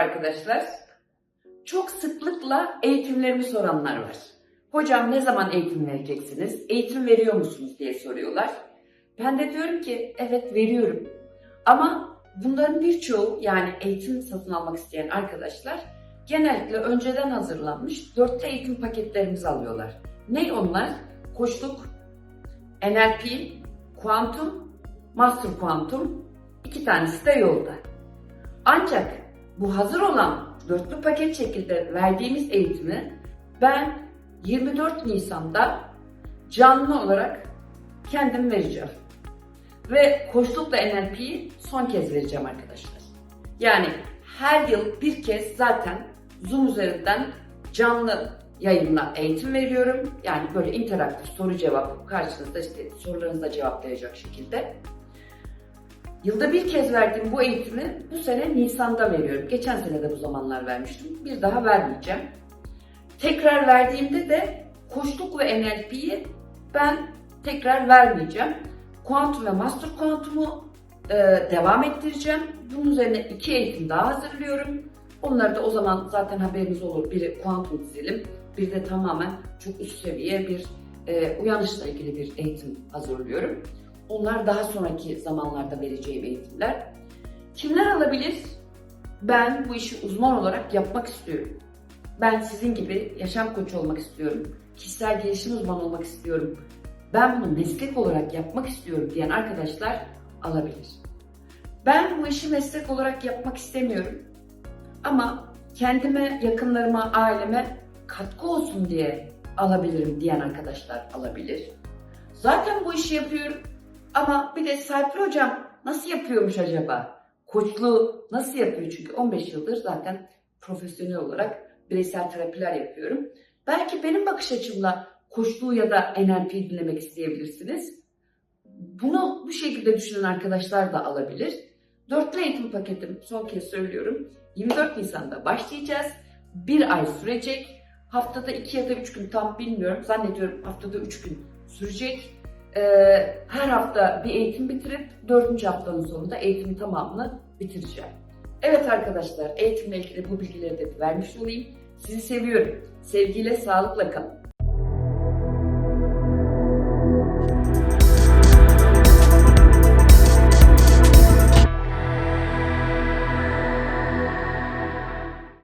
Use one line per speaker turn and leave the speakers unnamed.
arkadaşlar. Çok sıklıkla eğitimlerimi soranlar var. Hocam ne zaman eğitim vereceksiniz? Eğitim veriyor musunuz diye soruyorlar. Ben de diyorum ki evet veriyorum. Ama bunların birçoğu yani eğitim satın almak isteyen arkadaşlar genellikle önceden hazırlanmış dörtte eğitim paketlerimizi alıyorlar. Ne onlar? Koçluk, NLP, kuantum, master kuantum, iki tanesi de yolda. Ancak bu hazır olan dörtlü paket şekilde verdiğimiz eğitimi ben 24 Nisan'da canlı olarak kendim vereceğim. Ve koçlukla NLP'yi son kez vereceğim arkadaşlar. Yani her yıl bir kez zaten Zoom üzerinden canlı yayınla eğitim veriyorum. Yani böyle interaktif soru cevap karşınızda işte sorularınızı da cevaplayacak şekilde. Yılda bir kez verdiğim bu eğitimi bu sene Nisan'da veriyorum. Geçen sene de bu zamanlar vermiştim. Bir daha vermeyeceğim. Tekrar verdiğimde de koçluk ve NLP'yi ben tekrar vermeyeceğim. Kuantum ve Master Kuantum'u e, devam ettireceğim. Bunun üzerine iki eğitim daha hazırlıyorum. Onları da o zaman zaten haberiniz olur. Biri kuantum dizelim, bir de tamamen çok üst seviye bir e, uyanışla ilgili bir eğitim hazırlıyorum. Onlar daha sonraki zamanlarda vereceğim eğitimler. Kimler alabilir? Ben bu işi uzman olarak yapmak istiyorum. Ben sizin gibi yaşam koçu olmak istiyorum. Kişisel gelişim uzmanı olmak istiyorum. Ben bunu meslek olarak yapmak istiyorum diyen arkadaşlar alabilir. Ben bu işi meslek olarak yapmak istemiyorum. Ama kendime, yakınlarıma, aileme katkı olsun diye alabilirim diyen arkadaşlar alabilir. Zaten bu işi yapıyorum. Ama bir de Serpil hocam nasıl yapıyormuş acaba? Koçluğu nasıl yapıyor? Çünkü 15 yıldır zaten profesyonel olarak bireysel terapiler yapıyorum. Belki benim bakış açımla koçluğu ya da NLP dinlemek isteyebilirsiniz. Bunu bu şekilde düşünen arkadaşlar da alabilir. Dörtlü eğitim paketim son kez söylüyorum. 24 Nisan'da başlayacağız. Bir ay sürecek. Haftada 2 ya da 3 gün tam bilmiyorum. Zannediyorum haftada 3 gün sürecek. Ee, her hafta bir eğitim bitirip dördüncü haftanın sonunda eğitimin tamamını bitireceğim. Evet arkadaşlar eğitimle ilgili bu bilgileri de vermiş olayım. Sizi seviyorum. Sevgiyle, sağlıkla kalın.